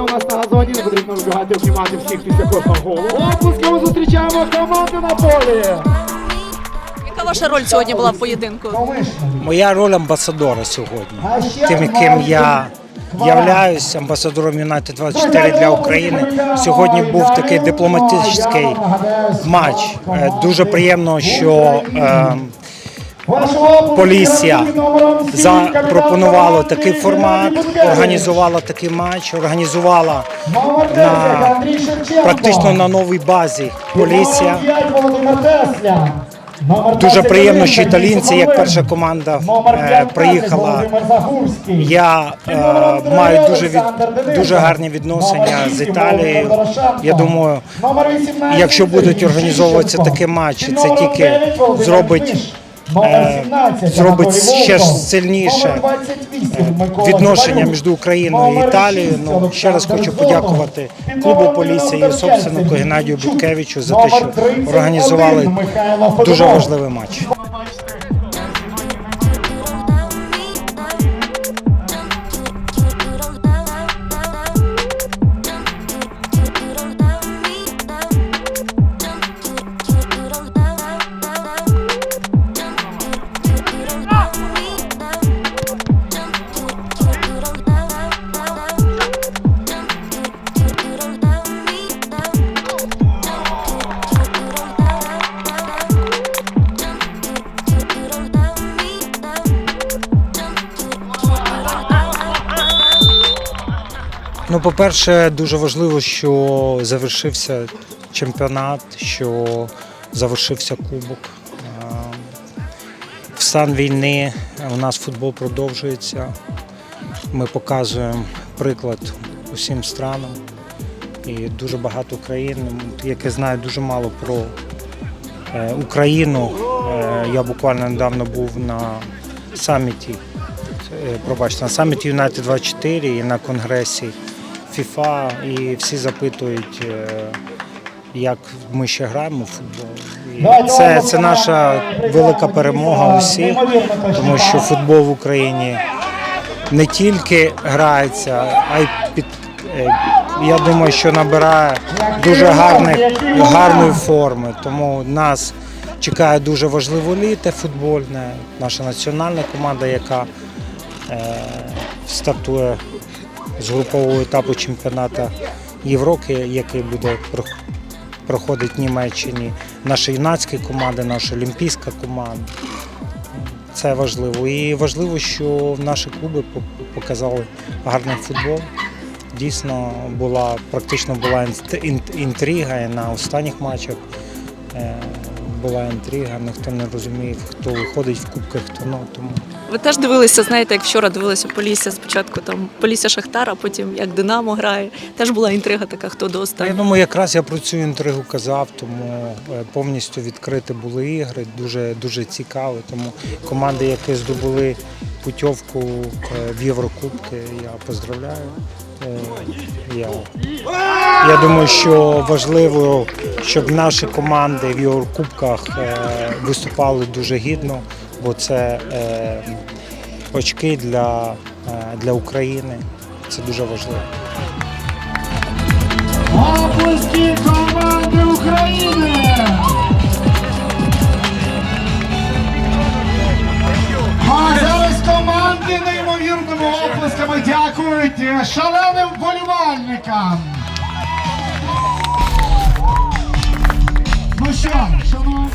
газоні, не потрібно вибігати, обнімати всіх після кожного голу. Оплесками зустрічаємо команду на полі. Яка ваша роль сьогодні була в поєдинку? Моя роль амбасадора сьогодні. Тим, яким я являюсь амбасадором Юнайтед 24 для України. Сьогодні був такий дипломатичний матч. Е, Дуже приємно, що е, Полісся запропонувала такий формат, організувала такий матч, організувала на практично на новій базі Полісся. Дуже приємно, що італійці, як перша команда, е, приїхала. Я е, маю дуже від дуже гарні відносини з Італією. Я думаю, якщо будуть організовуватися такі матчі, це тільки зробить. Е, зробить ще ж сильніше відношення між Україною і Італією. Ну ще раз хочу подякувати клубу Полісся і собственнику Геннадію Буткевичу за те, що організували дуже важливий матч. Ну, по-перше, дуже важливо, що завершився чемпіонат, що завершився кубок. Е, В стан війни у нас футбол продовжується. Ми показуємо приклад усім странам. І дуже багато країн, яке знає дуже мало про е, Україну. Е, Я буквально недавно був на саміті пробачте, на саміті United 24 і на конгресі FIFA, і всі запитують, е, як ми ще граємо в футбол. І це, це наша велика перемога усіх, тому що футбол в Україні не тільки грається, а й під. е, Я думаю, що набирає дуже гарних, гарної форми. Тому нас чекає дуже важливе літо футбольне, наша національна команда, яка е, стартує з групового етапу чемпіонату Європи, який буде про- проходити в Німеччині. Наша юнацька команда, наша олімпійська команда. Це важливо. І важливо, що наші клуби по- показали гарний футбол. Дійсно була практично була інтрига на останніх матчах. Була інтрига, ніхто не розумів, хто виходить в кубках, хто ну тому. Ви теж дивилися, знаєте, як вчора дивилися Полісся спочатку там Полісся Шахтар, а потім як Динамо грає. Теж була інтрига така, хто до Та Я думаю, якраз я про цю інтригу казав, тому е, повністю відкриті були ігри, дуже дуже цікаво. Тому команди, які здобули путівку е, в Єврокубки, я поздравляю. Е, Я, я думаю, що важливо, щоб наші команди в Єврокубках е, виступали дуже гідно, бо це е, очки для, для України. Це дуже важливо. Оплески команди оплесками дякують шаленим вболівальникам. Ну що, шановні